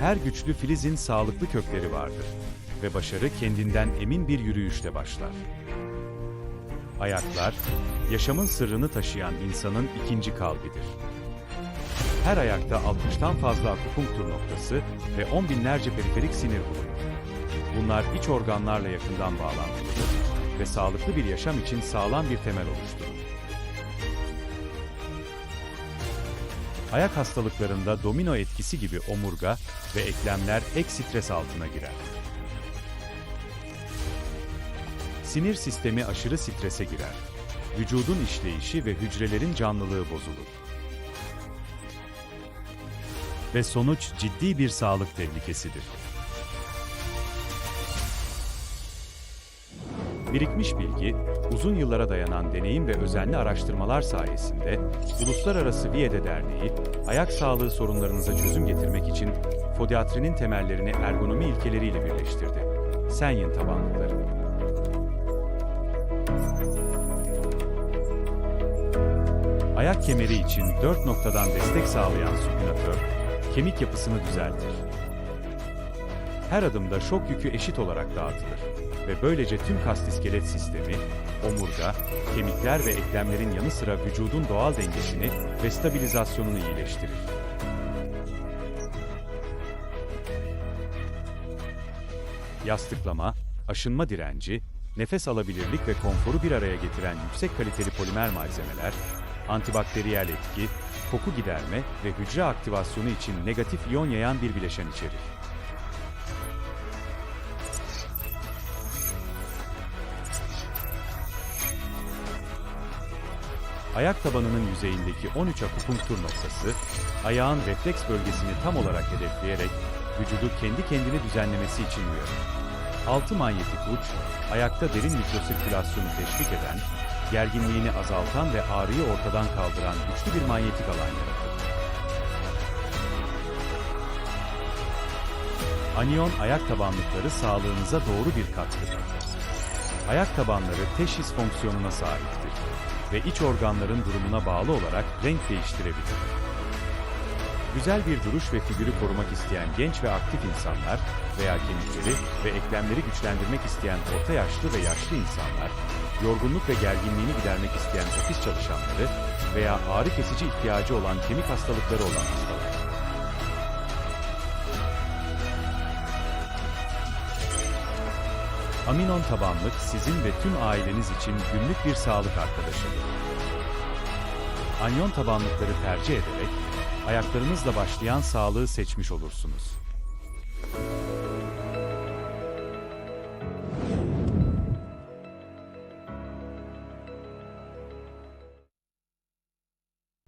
Her güçlü filizin sağlıklı kökleri vardır ve başarı kendinden emin bir yürüyüşle başlar. Ayaklar, yaşamın sırrını taşıyan insanın ikinci kalbidir. Her ayakta 60'tan fazla akupunktur noktası ve on binlerce periferik sinir bulunur. Bunlar iç organlarla yakından bağlantılıdır ve sağlıklı bir yaşam için sağlam bir temel oluşturur. Ayak hastalıklarında domino etkisi gibi omurga ve eklemler ek stres altına girer. Sinir sistemi aşırı strese girer. Vücudun işleyişi ve hücrelerin canlılığı bozulur. Ve sonuç ciddi bir sağlık tehlikesidir. Birikmiş bilgi, uzun yıllara dayanan deneyim ve özenli araştırmalar sayesinde Uluslararası Viyede Derneği, ayak sağlığı sorunlarınıza çözüm getirmek için fodiatrinin temellerini ergonomi ilkeleriyle birleştirdi. Senyin tabanlıkları. Ayak kemeri için dört noktadan destek sağlayan supinatör, kemik yapısını düzeltir. Her adımda şok yükü eşit olarak dağıtılır ve böylece tüm kas iskelet sistemi, omurga, kemikler ve eklemlerin yanı sıra vücudun doğal dengesini ve stabilizasyonunu iyileştirir. Yastıklama, aşınma direnci, nefes alabilirlik ve konforu bir araya getiren yüksek kaliteli polimer malzemeler, antibakteriyel etki, koku giderme ve hücre aktivasyonu için negatif iyon yayan bir bileşen içerir. Ayak tabanının yüzeyindeki 13 akupunktur noktası, ayağın refleks bölgesini tam olarak hedefleyerek vücudu kendi kendini düzenlemesi için uyarır. Altı manyetik uç, ayakta derin mikrosirkülasyonu teşvik eden, gerginliğini azaltan ve ağrıyı ortadan kaldıran güçlü bir manyetik alan yaratır. Anion ayak tabanlıkları sağlığınıza doğru bir katkıdır. Ayak tabanları teşhis fonksiyonuna sahiptir ve iç organların durumuna bağlı olarak renk değiştirebilir. Güzel bir duruş ve figürü korumak isteyen genç ve aktif insanlar veya kemikleri ve eklemleri güçlendirmek isteyen orta yaşlı ve yaşlı insanlar, yorgunluk ve gerginliğini gidermek isteyen ofis çalışanları veya ağrı kesici ihtiyacı olan kemik hastalıkları olan hastalar. Aminon tabanlık sizin ve tüm aileniz için günlük bir sağlık arkadaşıdır. Anyon tabanlıkları tercih ederek ayaklarınızla başlayan sağlığı seçmiş olursunuz.